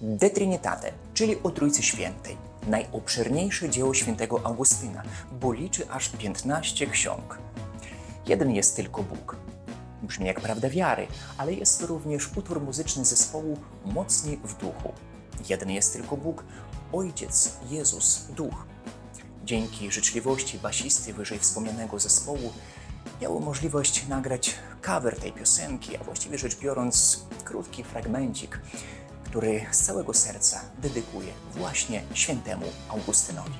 De Trinitate, czyli o Trójcy Świętej. Najobszerniejsze dzieło świętego Augustyna, bo liczy aż 15 ksiąg. Jeden jest tylko Bóg. Brzmi jak prawda wiary, ale jest to również utwór muzyczny zespołu Mocni w duchu. Jeden jest tylko Bóg, Ojciec, Jezus, Duch. Dzięki życzliwości basisty wyżej wspomnianego zespołu miało możliwość nagrać cover tej piosenki, a właściwie rzecz biorąc krótki fragmencik, który z całego serca dedykuję właśnie świętemu Augustynowi.